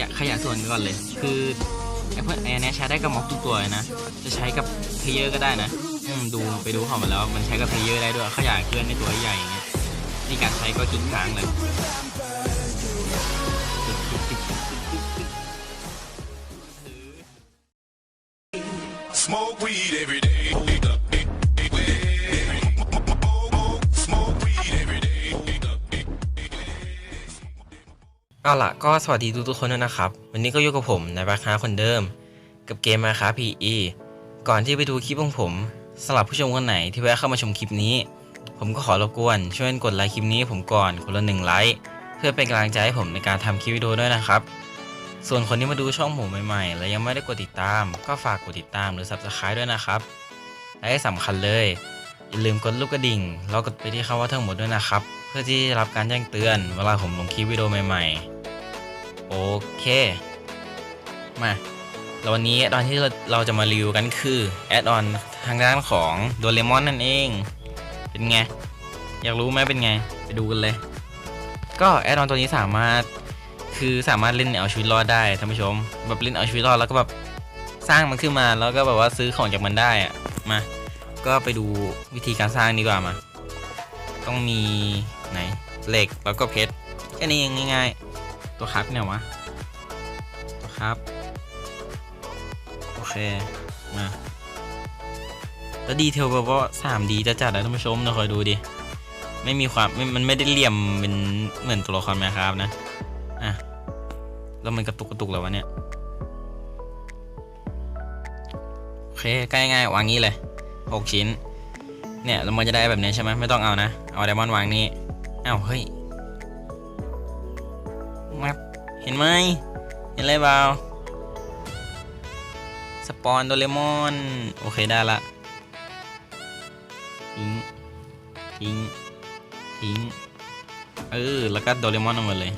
ยะขยะส่วนก่อนเลย คือไอ้พวกไอ้อันเนี้ยใช้ได้กับม็อบทุกตัวเลยนะ จะใช้กับเพเยอร์ก็ได้นะอืมดูไปดูขอมันแล้ว มันใช้กับเพเยอร์ได้ด้วยขยายเคลื่อนในตัวใหญ่อย่างเงี้ยนี่การใช้ก็คลิกค้างเลย Smoke weed every day. เอาล่ะก็สวัสดีทุกๆคนด้วยนะครับ วันนี้ก็อยู่กับผมในราคาคนเดิม กับเกมมาค้า PE ก่อนที่ไปดูคลิปของผมสำหรับผู้ชมคนไหนที่แวะเข้ามาชมคลิปนี้ ผมก็ขอรบกวนช่วยกดไลค์คลิปนี้ผมก่อนคนละหนึ่งไลค์เพื่อเป็นกำลังใจให้ผมในการทำคลิปวิดีโอด้วยนะครับ ส่วนคนที่มาดูช่องผมใหม่ๆ และยังไม่ได้กดติดตาม ก็ฝากกดติดตามหรือ Subscribe ด้วยนะครับ และที่สำคัญเลยอย่าลืมกดลูกกระดิ่งแล้วกดไปที่คำว่าทั้งหมดด้วยนะครับ เพื่อที่จะรับการแจ้งเตือนเวลาผมลงคลิปวิดีโอใหม่ๆ โอเค มาแล้ววันนี้แอดออนที่เราเราจะมารีวิวกันคือแอดออนทางด้านของโดเรมอนนั่นเอง เป็นไง อยากรู้ไหมเป็นไง ไปดูกันเลย ก็แอดออนตัวนี้สามารถคือสามารถเล่นเอาชีวิตรอดได้ท่านผู้ชม แบบเล่นเอาชีวิตรอดแล้วก็แบบสร้างมันขึ้นมาแล้วก็แบบว่าซื้อของจากมันได้อะมา ก็ไปดูวิธีการสร้างดีกว่ามา ต้องมีไหนเหล็กแล้วก็เพชรแค่นี้งง่ายๆ ตัวครับเนี่ยวะ ตัวครับ โอเค มาแล้วดีเทลแบบว่า 3D จะจัดนะท่านผู้ชมนะคอยดูดิ ไม่มีความไม่มันไม่ได้เหลี่ยมเป็นเหมือนตัวละครแมครับนะ อะ แล้วมันกระตุกกระตุกแล้ววะเนี่ย โอเคใกล้ง่ายๆวางงี้เลย 6 ชิ้น เนี่ยแล้วมันจะได้แบบนี้ใช่ไหมไม่ต้องเอานะ เอาไดมอนด์วางนี่อ้าวเฮ้ย มาเห็นไหมเห็นอะไรเปล่าสปอนโดเรมอน โอเคได้ละทิ้งทิ้งทิ้งเออ แล้วก็โดเรมอนออกมาเลย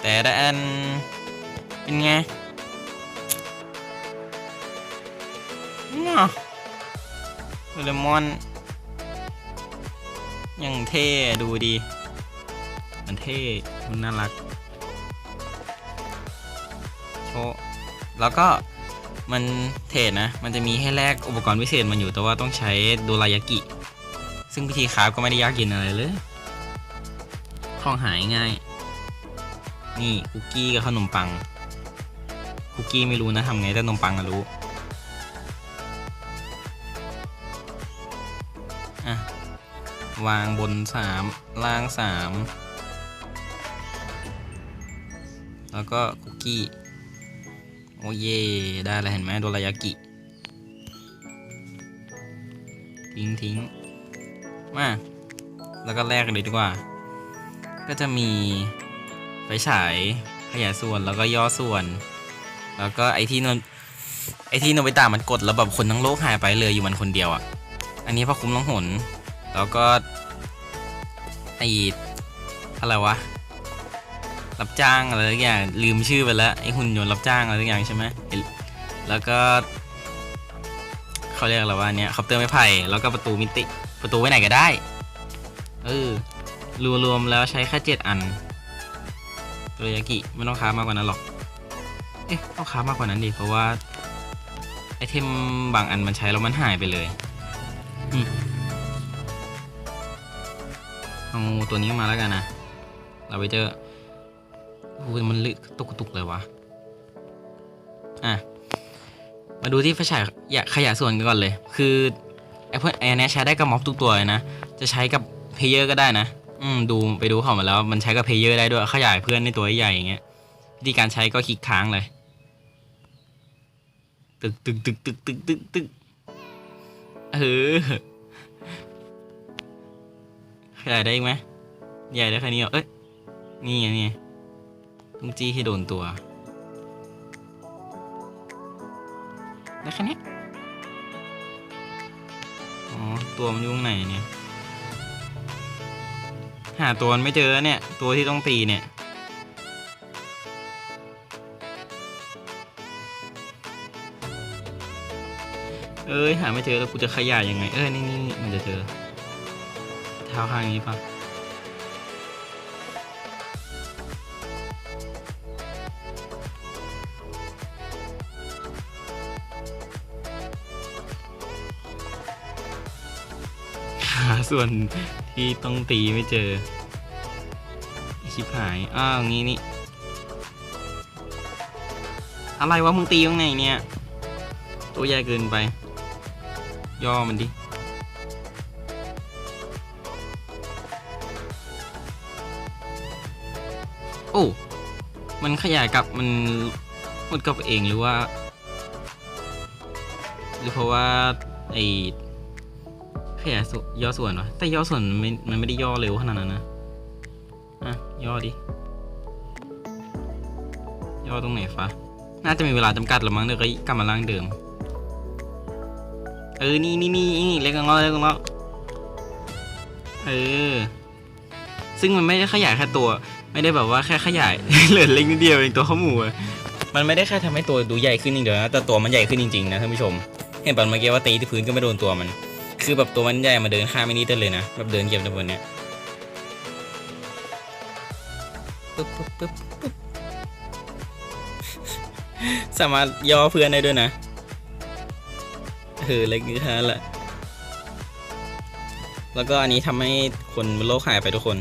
แต่ละอันเป็นไงเนาะโดเรมอนยังเท่ดูดี มันเท่ มันน่ารัก โชว์แล้วก็มันเทรดนะ มันจะมีให้แลกอุปกรณ์พิเศษมันอยู่แต่ว่าต้องใช้โดรายากิ ซึ่งพิธีคราฟก็ไม่ได้ยากเย็นอะไรเลยของหายง่าย นี่คุกกี้กับขนมปัง คุกกี้ไม่รู้นะทำไงแต่ขนมปังอะรู้อะวางบนสามล่างสามแล้วก็คุกกี้ โอ้เย่ได้แล้วเห็นไหมโดรายากิ ทิ้งทิ้งมา แล้วก็แลกกันเลยดีกว่า ก็จะมีไฟฉายขยายส่วนแล้วก็ย่อส่วน แล้วก็ไอที่นนไอที่โนบิตะมันกดแล้วแบบคนทั้งโลกหายไปเลยอยู่มันคนเดียวอะ อันนี้พระคุ้มล่องหน แล้วก็ไออะไรวะ รับจ้างอะไรสักอย่างลืมชื่อไปแล้วไอหุ่นยนต์รับจ้างอะไรสักอย่างใช่ไหมแล้วก็เขาเรียกอะไรวะอันเนี่ยคอปเตอร์ไม้ไผ่แล้วก็ประตูมิติประตูไว้ไหนก็ได้เออรวมๆแล้วใช้แค่เจ็ดอันโดยากิไม่ต้องค้ามากกว่านั้นหรอกเอ๊ะต้องค้ามากกว่านั้นดิเพราะว่าไอเทมบางอันมันใช้แล้วมันหายไปเลยเอาตัวนี้มาแล้วกันนะเราไปเจอ อ้ยมันลึกตุกตุกเลยวะอะมาดูที่ไฟฉายขยายส่วนกันก่อนเลย คือไอพวกไออันเนี้ยใช้ได้กับม็อบทุกตัวเลยนะ จะใช้กับเพเยอร์ก็ได้นะ อืมดูไปดูของมาแล้ว มันใช้กับเพเยอร์ได้ด้วยขยายเพื่อนในตัวใหญ่อย่างเงี้ยวิธีการใช้ก็คลิกค้างเลย ตึกตึกตึกตึกตึกตึกตึกเออขยายได้อีกไหมใหญ่ได้แค่นี้เหรอเอ้ยนี่ไงนี่ไง ต้องจี้ให้โดนตัวได้แค่นี้อ๋อ ตัวมันอยู่ตรงไหนเนี่ย หาตัวมันไม่เจอเนี่ย ตัวที่ต้องตีเนี่ยเอ้ย หาไม่เจอแล้วกูจะขยายยังไง เอ้ยนี่นี่นี่มันจะเจอ เท้าข้างนี้ปะ หาส่วนที่ต้องตีไม่เจอ ชิบหาย อ้าวงี้นี่ อะไรวะมึงตียังไงเนี่ย ตัวใหญ่เกินไป ย่อมันดิโอ้ มันขยายกลับมันหมดกลับเองหรือว่า หรือเพราะว่าไอ ขยายส่วนย่อส่วนวะแต่ย่อส่วนมันไม่มันไม่ได้ย่อเร็วขนาดนั้นนะอะย่อดิย่อตรงไหนฟะน่าจะมีเวลาจำกัดหรือมั้งเดี๋ยวก็กลับมาล่างเดิมเออนี่นี่นี่เล็กของเราเล็กของเราเออซึ่งมันไม่ได้ขยายแค่ตัว ไม่ได้แบบว่าแค่ขยายเหลือเล็กนิดเดียวเองตัวข้าหมูอะมันไม่ได้แค่ทำให้ตัวดูใหญ่ขึ้นอย่างเดียวนะแต่ตัวมันใหญ่ขึ้นจริงๆนะท่านผู้ชม เห็นปันเมื่อกี้ว่าตีที่พื้นก็ไม่โดนตัวมัน คือแบบตัวมันใหญ่มาเดินข้ามไม่นิดเดียวเลยนะแบบเดินเหยียบในบนเนี้ยปึ๊บปึ๊บปึ๊บปึ๊บสามารถย่อเพื่อนได้ด้วยนะเออเล็กนิดนั้นแหละแล้วก็อันนี้ทำให้คนบนโลกหายไปทุกคน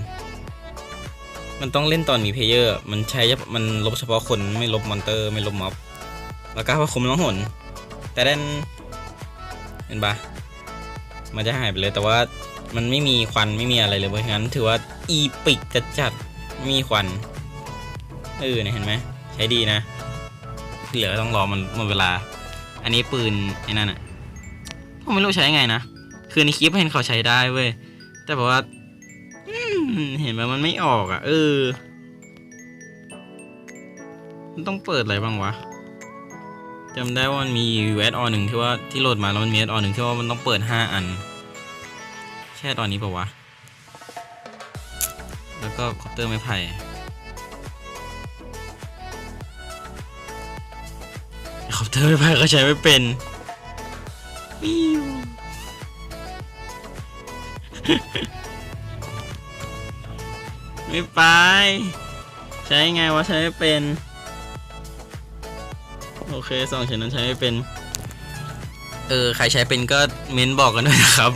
มันต้องเล่นตอนมีเพลเยอร์ มันใช้มันลบเฉพาะคนไม่ลบมอนเตอร์ไม่ลบม็อบ แล้วก็พอคุมน้องหน แต่ด้านเห็นปะ มันจะหายไปเลยแต่ว่ามันไม่มีควันไม่มีอะไรเลยเพราะฉะนั้นถือว่าอีปิกจัดจัดๆไม่มีควันเออเนี่ยเห็นไหมใช้ดีนะที่เหลือต้องรอมันหมดเวลา อันนี้ปืนไอ้นั่นอะผมไม่รู้ใช้ไงนะ คือในคลิปเห็นเขาใช้ได้เว้ย แต่แบบว่าเห็นไหมมันไม่ออกอะ่ะ เออ มันต้องเปิดอะไรบ้างวะ จำได้ว่ามันมีแวดออนหนึ่งที่ว่าที่โหลดมาแล้วมันมีแวดออนหนึ่งที่ว่ามันต้องเปิดห้าอันแค่ตอนนี้ปะวะ แล้วก็คอปเตอร์ไม้ไผ่คอปเตอร์ไม้ไผ่ก็ใช้ไม่เป็นวิวไม่ไป ใช้ไงวะใช้ไม่เป็น โอเคสองชนั้นใช้ไม่เป็น เออ ใครใช้เป็นก็เม้นบอกกันด้วยนะครับ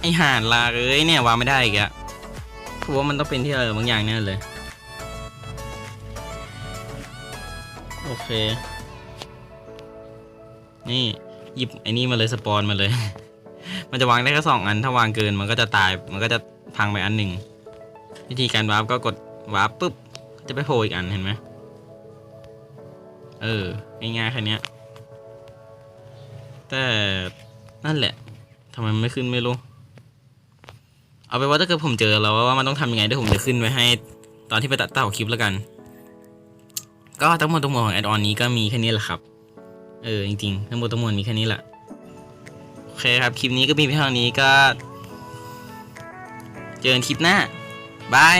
ไอห่านลาเอ้ยเนี่ยวางไม่ได้อีกอะเพราะว่ามันต้องเป็นที่อะไรบางอย่างแน่เลย โอเค นี่หยิบไอ้นี่มาเลยสปอนมาเลย มันจะวางได้แค่สองอัน ถ้าวางเกินมันก็จะตาย มันก็จะพังไปอันหนึ่ง วิธีการวาร์ปก็กดวาร์ปปุ๊บ จะไปโผล่อีกอันเห็นไหม เออง่ายๆแค่นี้แต่นั่นแหละทำไมไม่ขึ้นไม่รู้ เอาไปว่าถ้าเกิดผมเจอแล้วว่ามันต้องทำยังไงเดี๋ยวผมจะขึ้นไว้ให้ตอนที่ไปตัดต่อคลิปแล้วกัน ก็ทั้งหมดทั้งมวลของแอดออนนี้ก็มีแค่นี้แหละครับ เออจริงๆทั้งหมดทั้งมวลมีแค่นี้แหละโอเคครับคลิปนี้ก็มีเพียงเท่านี้ก็ เจอกันคลิปหน้าบาย